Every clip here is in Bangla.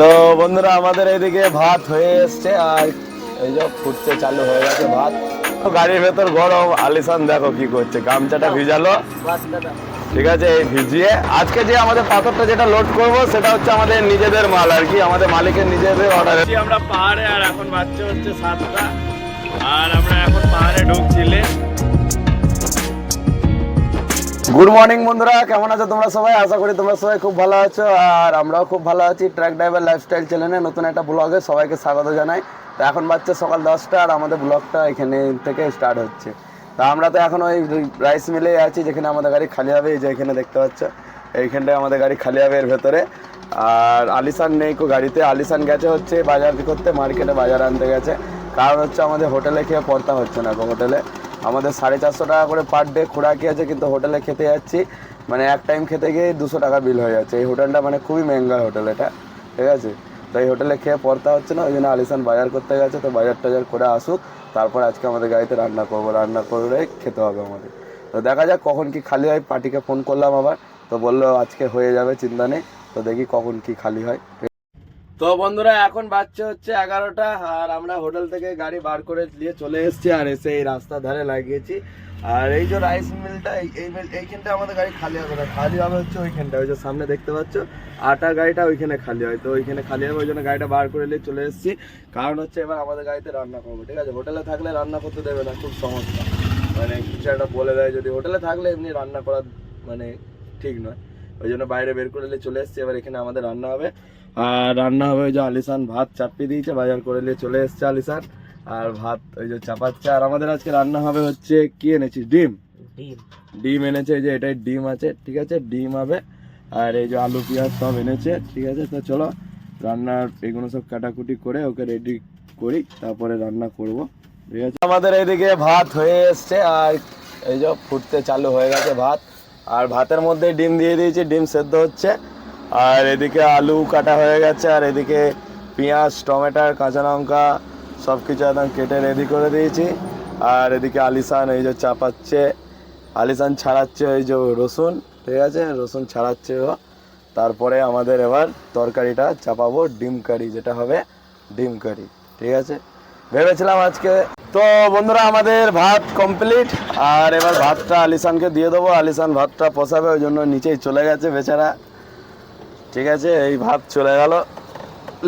তো বন্ধুরা, আমাদের এদিকে ভাত হয়ে এসছে আর এই যে ফুটতে চালু হয়ে গেছে ভাত। গাড়ির ভেতর গরম আলিসান দেখো কি করছে, গামছাটা ভিজালো। ঠিক আছে, এই ভিজিয়ে। আজকে যে আমাদের পাথরটা যেটা লোড করব, সেটা হচ্ছে আমাদের নিজেদের মাল আর কি, আমাদের মালিকের নিজেদের অর্ডার আমরা পাহাড়ে, আর এখন বাচ্চা হচ্ছে সাতটা। আর আমরা এখন পাহাড়ে ঢুকছিলে গুড মর্নিং বন্ধুরা। কেমন আছো তোমরা সবাই? আশা করি তোমরা সবাই খুব ভালো আছো। আর আমরাও খুব ভালো আছি। ট্র্যাক ড্রাইভার লাইফস্টাইল চ্যানেলে নতুন একটা ব্লগে সবাইকে স্বাগত জানাই। তো এখন বাচ্চা সকাল দশটা আর আমাদের ব্লগটা এখানে থেকে স্টার্ট হচ্ছে। তা আমরা তো এখন ওই রাইস মিলে আছি, যেখানে আমাদের গাড়ি খালি হবে। এই যে এখানে দেখতে পাচ্ছ, এইখানটায় আমাদের গাড়ি খালি হবে এর ভেতরে। আর আলিসান নেই কো গাড়িতে। আলিসান গেছে হচ্ছে বাজার করতে মার্কেটে বাজার আনতে গেছে। কারণ হচ্ছে আমাদের হোটেলে খেয়ে পড়তা হচ্ছে না হোটেলে আমাদের সাড়ে চারশো টাকা করে পার ডে খোরাকি আছে, কিন্তু হোটেলে খেতে যাচ্ছি। মানে এক টাইম খেতে গিয়ে দুশো টাকা বিল হয়ে যাচ্ছে। এই হোটেলটা মানে খুবই মেঙ্গা হোটেল এটা, ঠিক আছে? তো এই হোটেলে খেয়ে পড়তে হচ্ছে না, ওই জন্য আলিসান বাজার করতে গেছে। তো বাজার টাজার করে আসুক, তারপর আজকে আমাদের গাড়িতে রান্না করব। রান্না করে খেতে হবে আমাদের। তো দেখা যাক কখন কি খালি হয়। পার্টিকে ফোন করলাম আবার। তো বলল আজকে হয়ে যাবে, চিন্তা নেই। তো দেখি কখন কি খালি হয়। তো বন্ধুরা, এখন বাচ্চা হচ্ছে এগারোটা আর আমরা হোটেল থেকে গাড়ি বার করে নিয়ে চলে এসেছি আর এসে এই রাস্তার ধারে লাগিয়েছি। আর এই যে রাইস মিলটা এই মিল এইখানটা আমাদের গাড়ি খালি হবে না, খালি হবে হচ্ছে ওইখানটা, ওই যে সামনে দেখতে পাচ্ছ? আটা গাড়িটা ওইখানে খালি হয়, তো ওইখানে খালি হবে, ওই জন্য গাড়িটা বার করে নিয়ে চলে এসেছি। কারণ হচ্ছে এবার আমাদের গাড়িতে রান্না করব, ঠিক আছে? হোটেলে থাকলে রান্না করতে দেবে না, খুব সমস্যা। মানে কিছু একটা বলে দেয়, যদি হোটেলে থাকলে এমনি রান্না করা মানে ঠিক নয়। ওই জন্য বাইরে বের করে নিয়ে চলে এসেছি, এবার এখানে আমাদের রান্না হবে। আর রান্না হবে ওই যে আলিসান ভাত চাপিয়ে দিয়েছে বাজার করে নিয়ে চলে এসছে আলিসান আর ভাত ওই যে চাপাচ্ছে। আর আমাদের আজকে রান্না হবে হচ্ছে কি এনেছিস? ডিম। ডিম। এনেছে এই যে এটাই ডিম আছে ঠিক আছে? ডিম হবে। আর এই যে আলু পেঁয়াজ সব এনেছে ঠিক আছে? তো চলো রান্নার এগুলো সব কাটাকুটি করে ওকে রেডি করি তারপরে রান্না করব ঠিক আছে? আমাদের এইদিকে ভাত হয়ে এসছে আর এই যে ফুটতে চালু হয়ে গেছে ভাত। আর ভাতের মধ্যে ডিম দিয়ে দিয়েছি ডিম সেদ্ধ হচ্ছে। আর এদিকে আলু কাটা হয়ে গেছে, আর এদিকে পেঁয়াজ টমেটো কাঁচা লঙ্কা সব কিছু একদম কেটে রেডি করে দিয়েছি। আর এদিকে আলিসান এই যে চাপাচ্ছে আলিসান ছাড়াচ্ছে ওই যে রসুন, ঠিক আছে? রসুন ছাড়াচ্ছে ও। তারপরে আমাদের এবার তরকারিটা চাপাবো, ডিম কারি যেটা হবে, ডিম কারি, ঠিক আছে? ভেবেছিলাম আজকে, তো বন্ধুরা আমাদের ভাত কমপ্লিট আর এবার ভাতটা আলিসানকে দিয়ে দেবো। আলিসান ভাতটা পোষাবে ওই জন্য নিচেই চলে গেছে বেচারা। ঠিক আছে এই ভাত চলে গেল।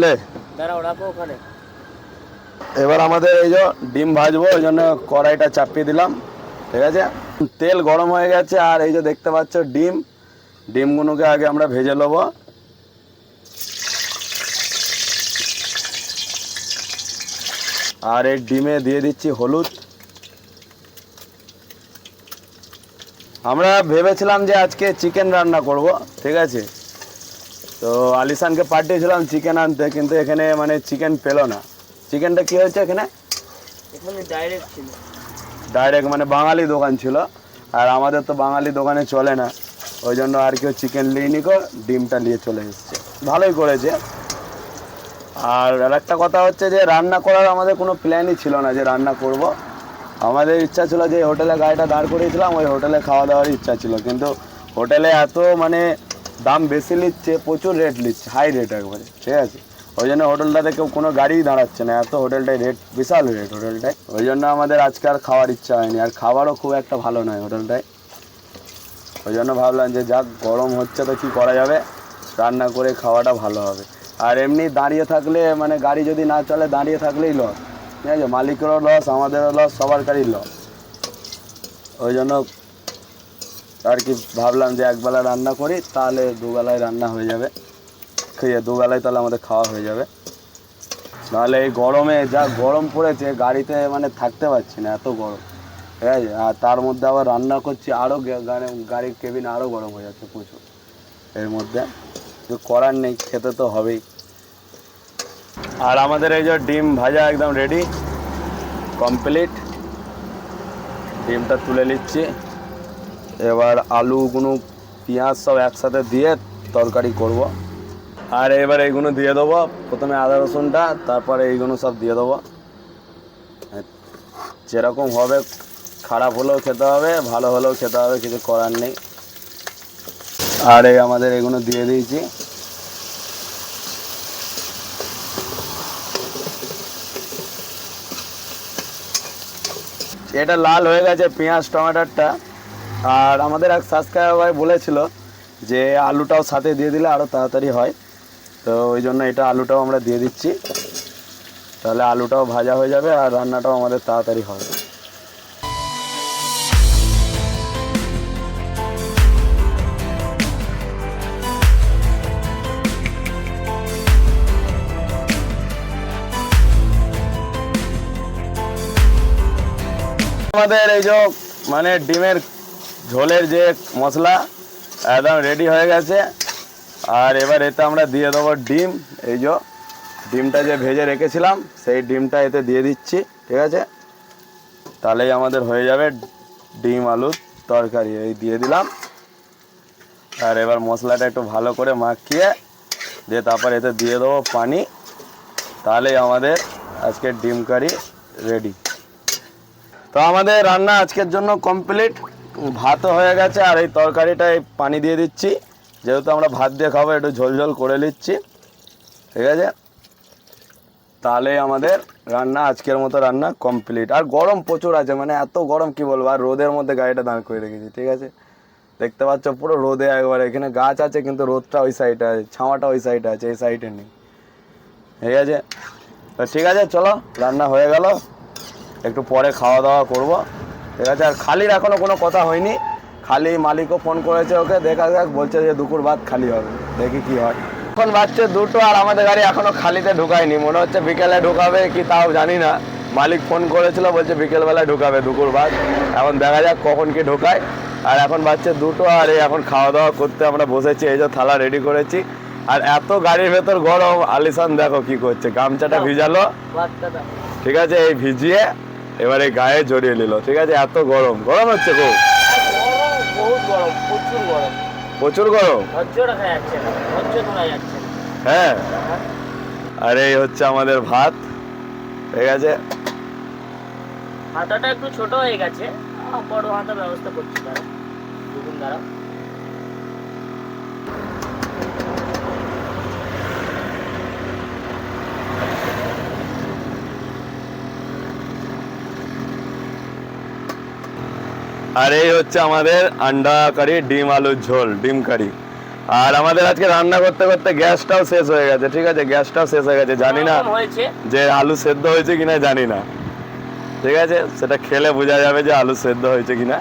লে। ওখানে। এবার আমাদের এই যে ডিম ভাজবো ওই জন্য কড়াইটা চাপিয়ে দিলাম। ঠিক আছে? তেল গরম হয়ে গেছে আর এই যে দেখতে পাচ্ছ ডিম। ডিমগুলোকে আগে আমরা ভেজে নেব। আর এই ডিমে দিয়ে দিচ্ছি হলুদ। আমরা ভেবেছিলাম যে আজকে চিকেন রান্না করব ঠিক আছে? তো আলিসানকে পাঠিয়েছিলাম চিকেন আনতে কিন্তু এখানে মানে চিকেন পেল না। চিকেনটা কি হয়েছে এখানে? এখানে ডাইরেক্ট ছিল। ডাইরেক্ট মানে বাঙালি দোকান ছিল আর আমাদের তো বাঙালি দোকানে চলে না। ওই জন্য আর কেউ চিকেন নিয়ে কর ডিমটা নিয়ে চলে এসছে। ভালোই করেছে। আর একটা কথা হচ্ছে যে রান্না করার আমাদের কোনো প্ল্যানই ছিল না যে রান্না করব। আমাদের ইচ্ছা ছিল যে হোটেলে গাড়িটা দাঁড় করিয়েছিলাম ওই হোটেলে খাওয়া দাওয়ার ইচ্ছা ছিল। কিন্তু হোটেলে এত মানে দাম বেশি নিচ্ছে, প্রচুর রেট নিচ্ছে হাই রেট একবারে, ঠিক আছে? ওই জন্য হোটেলটাতে কেউ কোনো গাড়িই দাঁড়াচ্ছে না, এত হোটেলটায় রেট বিশাল রেট হোটেলটায় ওই জন্য আমাদের আজকে আর খাওয়ার ইচ্ছা হয়নি, আর খাবারও খুব একটা ভালো নয় হোটেলটায় ওই জন্য ভাবলাম যে যাক, গরম হচ্ছে তো কী করা যাবে? রান্না করে খাওয়াটা ভালো হবে। আর এমনি দাঁড়িয়ে থাকলে মানে গাড়ি যদি না চলে, দাঁড়িয়ে থাকলেই লস ঠিক আছে? মালিকেরও লস আমাদেরও লস সবার গাড়ির লস ওই জন্য আর কি ভাবলাম যে একবেলা রান্না করি, তাহলে দুবেলায় রান্না হয়ে যাবে। খেয়ে দুবেলায় তাহলে আমাদের খাওয়া হয়ে যাবে। নাহলে এই গরমে যা গরম পড়েছে, গাড়িতে মানে থাকতে পারছি না, এত গরম। ঠিক আছে? আর তার মধ্যে আবার রান্না করছি আরও গাড়ির কেবিন আরও গরম হয়ে যাচ্ছে প্রচুর। এর মধ্যে কিছু করার নেই, খেতে তো হবেই। আর আমাদের এই যে ডিম ভাজা একদম রেডি কমপ্লিট ডিমটা তুলে নিচ্ছি। এবার আলুগুলো পেঁয়াজ সব একসাথে দিয়ে তরকারি করব। আর এবার এইগুলো দিয়ে দেবো। প্রথমে আদা, রসুনটা, তারপরে এইগুলো সব দিয়ে দেবো। যেরকম হবে, খারাপ হলেও খেতে হবে, ভালো হলেও খেতে হবে, কিছু করার নেই। আর এই আমাদের এগুলো দিয়ে দিয়েছি। এটা লাল হয়ে গেছে পেঁয়াজ, টমেটোরটা। আর আমাদের এক সাবস্ক্রাইবার বলেছিল যে আলুটাও সাথে দিয়ে দিলে আরও তাড়াতাড়ি হয়। তো ওই জন্য এটা আলুটাও আমরা দিয়ে দিচ্ছি। তাহলে আলুটাও ভাজা হয়ে যাবে আর রান্নাটাও আমাদের তাড়াতাড়ি হবে। আমাদের এই যে মানে ডিমের ঝোলের যে মশলা একদম রেডি হয়ে গেছে। আর এবার এতে আমরা দিয়ে দেবো ডিম। এই যে ডিমটা যে ভেজে রেখেছিলাম, সেই ডিমটা এতে দিয়ে দিচ্ছি, ঠিক আছে? তাহলেই আমাদের হয়ে যাবে ডিম আলুর তরকারি। এই দিয়ে দিলাম। আর এবার মশলাটা একটু ভালো করে মাখিয়ে দিয়ে তারপর এতে দিয়ে দেবো পানি। তাহলেই আমাদের আজকে ডিম কারি রেডি তো আমাদের রান্না আজকের জন্য কমপ্লিট ভাতও হয়ে গেছে, আর এই তরকারিটায় পানি দিয়ে দিচ্ছি। যেহেতু আমরা ভাত দিয়ে খাব, একটু ঝোল ঝোল করে নিচ্ছি। ঠিক আছে? তাহলে আমাদের রান্না, আজকের মতো রান্না কমপ্লিট আর গরম প্রচুর আছে মানে এত গরম কি বলব? আর রোদের মধ্যে গাড়িটা দাঁড় করে রেখেছি, ঠিক আছে? দেখতে পাচ্ছ পুরো রোদে একবার। এখানে গাছ আছে, কিন্তু রোদটা ওই সাইডে আছে, ছাওয়াটা ওই সাইডে আছে, এই সাইডে নেই। ঠিক আছে? তো ঠিক আছে, চলো, রান্না হয়ে গেল। একটু পরে খাওয়া দাওয়া করব। ঠিক আছে আর খালির এখনও কোনো কথা হয়নি। খালি মালিকও ফোন করেছে ওকে দেখা যাক বলছে যে দুপুর বাদ খালি হবে দেখি কি হয়। এখন বাজছে দুটো আর আমাদের গাড়ি এখনও খালিতে ঢুকায়নি মনে হচ্ছে বিকেলে ঢুকাবে কি তাও জানি না। মালিক ফোন করেছিল বলছে বিকেলবেলায় ঢুকাবে দুপুর বাদ এখন দেখা যাক কখন কি ঢোকায়। আর এখন বাজছে দুটো আর এই এখন খাওয়া দাওয়া করতে আমরা বসেছি এই যে থালা রেডি করেছি। আর এত গাড়ির ভেতর গরম আলিসান দেখো কি করছে গামছাটা ভিজালো। ঠিক আছে এই ভিজিয়ে এবারে গায়ে জড়িয়ে নিল, ঠিক আছে? এত গরম। গরম হচ্ছে খুব। প্রচুর গরম। হ্যাঁ। আর এই হচ্ছে আমাদের ভাত, ঠিক আছে? হাতাটা একটু ছোট হয়ে গেছে। বড় হাতা ব্যবস্থা করছি দাঁড়া দুদিন দাঁড়া আর এই হচ্ছে আমাদের আন্ডা কারি ডিম আলুর ঝোল ডিম কারি। আর আমাদের আজকে রান্না করতে করতে গ্যাসটাও শেষ হয়ে গেছে ঠিক আছে? গ্যাসটাও শেষ হয়ে গেছে জানি না যে আলু সেদ্ধ হয়েছে কিনা জানি না। ঠিক আছে? সেটা খেলে বোঝা যাবে যে আলু সেদ্ধ হয়েছে কিনা।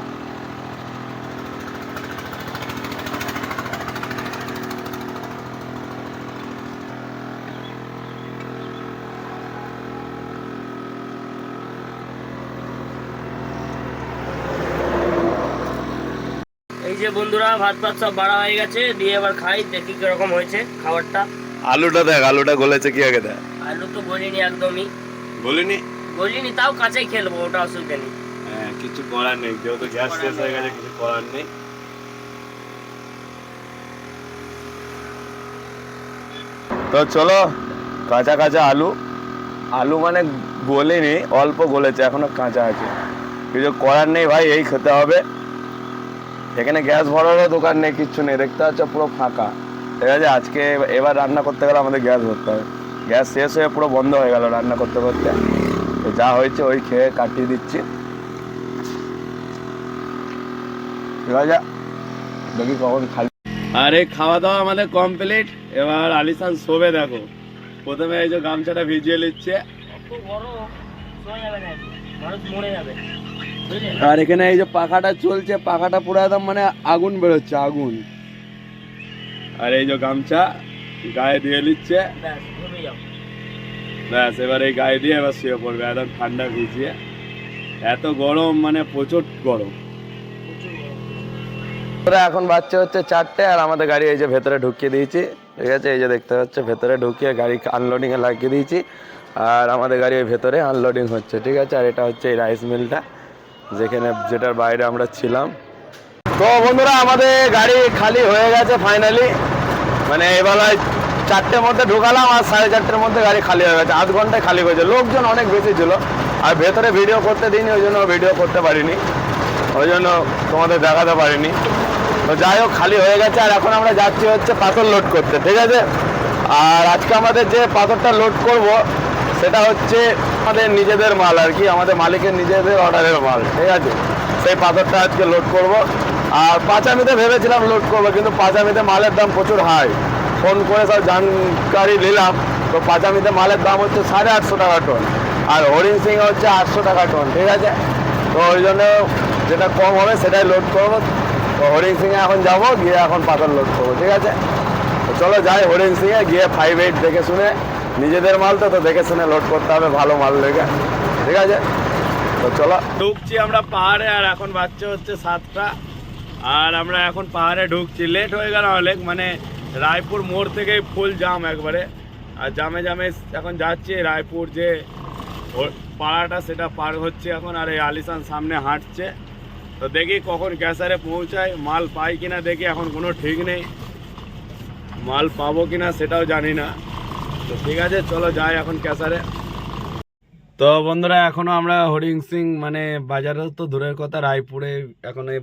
এই যে বন্ধুরা ভাত ভাত সব বাড়া হয়ে গেছে দিয়ে এবার খাই দেখি কীরকম হয়েছে খাবারটা। আলুটা দেখ আলুটা গলেছে কি আগে দেখ। আলু তো গলিনি একদমই। বলিনি গলিনি তাও কাঁচাই খেলব ওটা অসুবিধা নেই। হ্যাঁ কিছু করার নেই যেহেতু গ্যাস শেষ হয়ে গেছে কিছু করার নেই। তো চলো কাঁচা কাঁচা আলু। আলু মানে গলেনি অল্প গলেছে এখনও কাঁচা আছে। কিছু করার নেই ভাই এই খেতে হবে। এখানে গ্যাস ভরারও দোকান নেই কিচ্ছু নেই দেখতে পাচ্ছ পুরো ফাঁকা। ঠিক আছে আজকে এবার রান্না করতে গেলে আমাদের গ্যাস ভরতে হবে। গ্যাস শেষ হয়ে পুরো বন্ধ হয়ে গেল রান্না করতে করতে। তো যা হয়েছে ওই খেয়ে কাটিয়ে দিচ্ছি। ঠিক আছে দেখি কখন খালি। আরে খাওয়া দাওয়া আমাদের কমপ্লিট এবার আলিসান শোবে দেখো। প্রথমে এই যে গামছাটা ভিজিয়ে নিচ্ছে। খুব আর এখানে এই যে পাখাটা চলছে পাখাটা পুরো একদম মানে আগুন বেরোচ্ছে আগুন। আর এই যে গামছা গায়ে দিয়ে নিচ্ছে ব্যাস এবার এই গায়ে দিয়ে এবার শুয়ে পড়বে একদম ঠান্ডা ভিজিয়ে। এত গরম মানে প্রচুর গরম। এখন বাচ্চা হচ্ছে চারটে আর আমাদের গাড়ি এই যে ভেতরে ঢুকিয়ে দিয়েছি। ঠিক আছে, এই যে দেখতে পাচ্ছে, ভেতরে ঢুকিয়ে গাড়ি আনলোডিং এ লাগিয়ে দিয়েছি। আর আমাদের গাড়ি ওই ভেতরে আনলোডিং হচ্ছে, ঠিক আছে? আর এটা হচ্ছে এই রাইস মিলটা যেখানে যেটার বাইরে আমরা ছিলাম। তো বন্ধুরা, আমাদের গাড়ি খালি হয়ে গেছে ফাইনালি মানে এবেলায় চারটের মধ্যে ঢুকালাম আর সাড়ে চারটের মধ্যে গাড়ি খালি হয়ে গেছে, আধ ঘন্টায় খালি হয়েছে লোকজন অনেক বেশি ছিল, আর ভেতরে ভিডিও করতে দিইনি, ওই জন্য ভিডিও করতে পারিনি। ওই জন্য তোমাদের দেখাতে পারিনি। তো যাই হোক, খালি হয়ে গেছে। আর এখন আমরা যাচ্ছি হচ্ছে পাথর লোড করতে, ঠিক আছে? আর আজকে আমাদের যে পাথরটা লোড করব, সেটা হচ্ছে আমাদের নিজেদের মাল আর কি, আমাদের মালিকের নিজেদের অর্ডারের মাল, ঠিক আছে? সেই পাথরটা আজকে লোড করব। আর পাঁচামিতে ভেবেছিলাম লোড করব, কিন্তু পাঁচামিতে মালের দাম প্রচুর হাই ফোন করে সব জানকারি নিলাম, তো পাঁচামিতে মালের দাম হচ্ছে সাড়ে আটশো টাকা টন আর হরিণ সিং হচ্ছে আটশো টাকা টন ঠিক আছে? তো ওই জন্য যেটা কম হবে সেটাই লোড করব। তো হরিণ সিংয়ে এখন যাব, গিয়ে এখন পাথর লোড করব, ঠিক আছে? চলো যাই হরিণ সিংয়ে গিয়ে ফাইভ এইট দেখে শুনে, নিজেদের মাল তো তো দেখে শুনে লোড করতে হবে ভালো মাল দেখে ঠিক আছে? তো চলো। ঢুকছি আমরা পাহাড়ে, আর এখন বাচ্চা হচ্ছে সাতটা, আর আমরা এখন পাহাড়ে ঢুকছি। লেট হয়ে গেল অনেক মানে রায়পুর মোড় থেকেই ফুল জাম একবারে। আর জামে জামে এখন যাচ্ছি, রায়পুর যে পাড়াটা, সেটা পার হচ্ছে এখন, আর এই আলিশান সামনে হাঁটছে। তো দেখি কখন ক্যাসারে পৌঁছায়, মাল পাই কিনা দেখি, এখন কোনো ঠিক নেই। মাল পাবো কিনা সেটাও জানি না। তো ঠিক আছে, চলো যাই এখন ক্যাসারে তো বন্ধুরা, এখনও আমরা হরিং সিং মানে বাজারে তো দূরের কথা, রায়পুরে এখন এই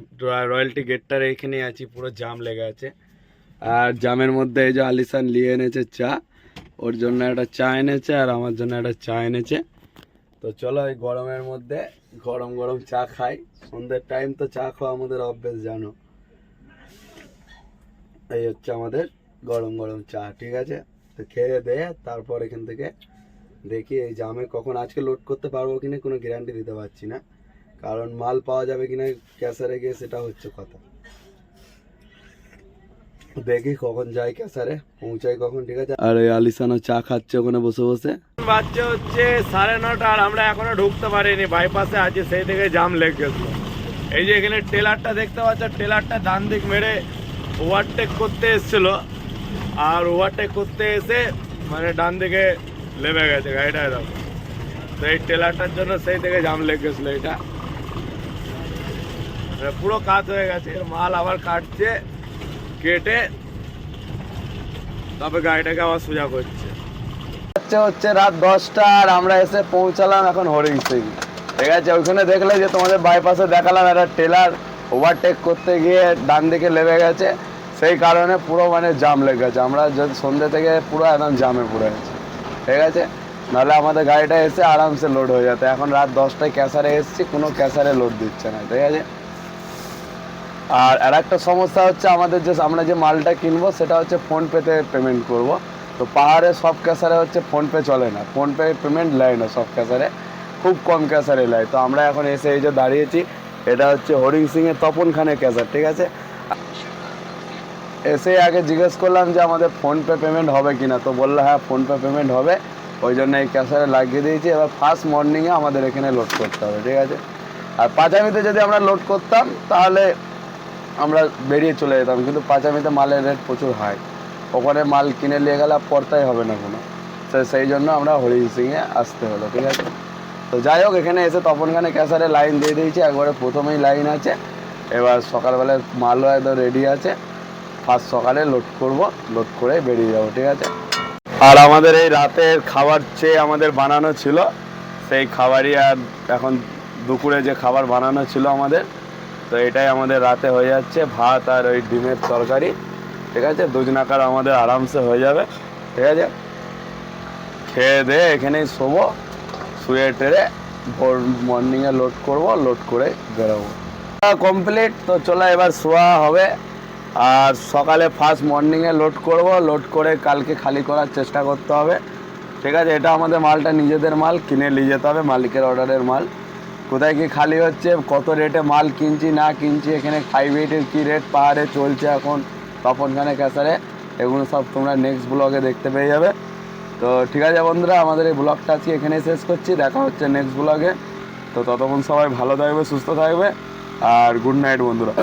রয়্যালটি গেটটার এইখানে আছি, পুরো জাম লেগে আছে। আর জামের মধ্যে এই যে আলিসান নিয়ে এনেছে চা, ওর জন্য একটা চা এনেছে, আর আমার জন্য একটা চা এনেছে। তো চলো এই গরমের মধ্যে গরম গরম চা খাই। সন্ধ্যের টাইম তো চা খাওয়া আমাদের অভ্যেস, জানো। এই হচ্ছে আমাদের গরম গরম চা, ঠিক আছে? তো খেয়ে দেয়ে তারপর এখান থেকে দেখি এই জামে কখন আজকে লোড করতে পারব কিনা কোনো গ্যারান্টি দিতে পারছি না। কারণ মাল পাওয়া যাবে কিনা ক্যাসারে গিয়ে সেটা হচ্ছে কথা। দেখি কখন যাই ক্যাসারে পৌঁছাই কখন ঠিক আছে? আর এই আলিসানো চা খাচ্ছে ওখানে বসে বসে। বাচ্চা হচ্ছে সাড়ে নটা আর আমরা এখনও ঢুকতে পারিনি বাইপাসে আছি সেই থেকে জাম লেগে গেছিল এই যে এখানে টেলারটা দেখতে পাচ্ছ টেলারটা ডান দিক মেরে ওভারটেক করতে এসেছিল। আর ওভারটেক করতে এসে মানে ডান দিকে লেবে গেছে গাড়িটা এরকম। তো এই টেলারটার জন্য সেই থেকে জাম লেগে গেছিল এটা। মানে পুরো কাজ হয়ে গেছে এর মাল আবার কাটছে। কেটে তবে গাড়িটাকে আবার সোজা করছে। হচ্ছে হচ্ছে রাত দশটা আর আমরা এসে পৌঁছালাম এখন হরিং সিং। ঠিক আছে, ওইখানে দেখলে যে তোমাদের বাইপাসে দেখালাম, একটা টেলার ওভারটেক করতে গিয়ে ডান দিকে লেগে গেছে। সেই কারণে পুরো মানে জাম লেগে গেছে। আমরা যদি সন্ধ্যে থেকে পুরো একদম জামে পড়ে গেছি। ঠিক আছে? নাহলে আমাদের গাড়িটা এসে আরামসে লোড হয়ে যেত। এখন রাত দশটায় ক্যাসারে এসেছি, কোনো ক্যাসারে লোড দিচ্ছে না। ঠিক আছে? আর আর একটা সমস্যা হচ্ছে আমাদের যে, আমরা যে মালটা কিনবো, সেটা হচ্ছে ফোনপেতে পেমেন্ট করব। তো পাহাড়ে সব ক্যাশারে হচ্ছে ফোনপে চলে না। ফোনপে পেমেন্ট নেয় না সব ক্যাশারে খুব কম ক্যাসারে নেয়। তো আমরা এখন এসে এই যে দাঁড়িয়েছি, এটা হচ্ছে হরিং সিংয়ের তপন খানের ক্যাসার, ঠিক আছে? এসে আগে জিজ্ঞেস করলাম যে আমাদের ফোনপে পেমেন্ট হবে কি না তো বলল হ্যাঁ ফোনপে পেমেন্ট হবে। ওই জন্য এই ক্যাশারে লাগিয়ে দিয়েছি। এবার ফার্স্ট মর্নিংয়ে আমাদের এখানে লোড করতে হবে, ঠিক আছে? আর পাঁচামিতে যদি আমরা লোড করতাম, তাহলে আমরা বেরিয়ে চলে যেতাম, কিন্তু পাঁচামিতে মালের রেট প্রচুর হাই ওখানে মাল কিনে নিয়ে গেলে পড়তাই হবে না কোনো। তো সেই জন্য আমরা হরিণ সিংয়ে আসতে হলো, ঠিক আছে? তো যাই হোক, এখানে এসে তপনখানে ক্যাসারে লাইন দিয়ে দিয়েছি, একবারে প্রথমেই লাইন আছে। এবার সকালবেলায় মালও একদম রেডি আছে। ফার্স্ট সকালে লোড করব লোড করে বেরিয়ে যাব, ঠিক আছে? আর আমাদের এই রাতের খাবার চেয়ে আমাদের বানানো ছিল, সেই খাবারই আর এখন দুপুরে যে খাবার বানানো ছিল আমাদের তো এটাই আমাদের রাতে হয়ে যাচ্ছে ভাত আর ওই ডিমের তরকারি। ঠিক আছে? দুজনাকার আমাদের আরামসে হয়ে যাবে। ঠিক আছে? খেয়ে দিয়ে এখানেই শোবো, শুয়ে টেরে ভোর মর্নিংয়ে লোড করব লোড করে বেরোবো। কমপ্লিট তো চলো এবার শোয়া হবে। আর সকালে ফার্স্ট মর্নিংয়ে লোড করব লোড করে কালকে খালি করার চেষ্টা করতে হবে। ঠিক আছে? এটা আমাদের মালটা নিজেদের মাল, কিনে নিয়ে যেতে হবে, মালিকের অর্ডারের মাল। কোথায় কি খালি হচ্ছে, কত রেটে মাল কিনছি, না কিনছি, এখানে ফাইভ এইটের কী রেট পাহাড়ে চলছে এখন তপনখানে ক্যাসারে এগুলো সব তোমরা নেক্সট ব্লগে দেখতে পেয়ে যাবে। তো ঠিক আছে বন্ধুরা, আমাদের এই ব্লগটা আজকে এখানে শেষ করছি, দেখা হচ্ছে নেক্সট ব্লগে তো ততক্ষণ সবাই ভালো থাকবে, সুস্থ থাকবে, আর গুড নাইট বন্ধুরা।